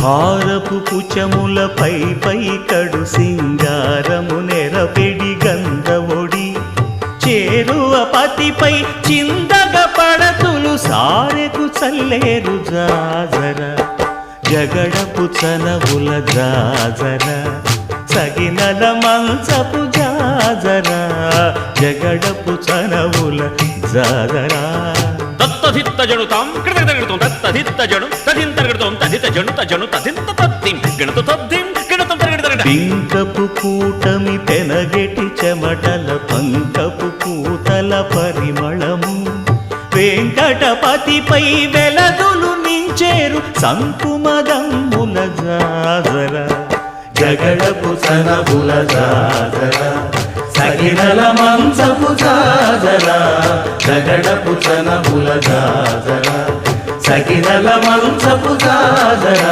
హారపు పుచములపై పై కడు సింగారము నెరపెడి గంధవొడి. చేరువ పతిపై చిందగ పడతులు సారెకు చల్లేరు జాజర. జగడపు చనవుల జాజర. సగినల మంచపు జాజర. జగడపు చనవుల జాజరా. దత్తధిత్త జనుతాం కృతజ్ఞతలు దత్తధిత్త జను తదింతరగడతాం తదిత జను తజను తదింత తద్దిం గణత తద్దిం గణతం తరగడతరగడ పింకపు కూటమి పెనగెటి చెమటల పంకపు కూతల పరిమళము వెంకటపతిపై వెలదులు నించేరు సంకుమదమ్ముల జాజర. జగడపు సనబుల జాజర. సగిరల మంచపు జాజర. జగడపు సనబుల జాజర. సగినల మంచపు జాజర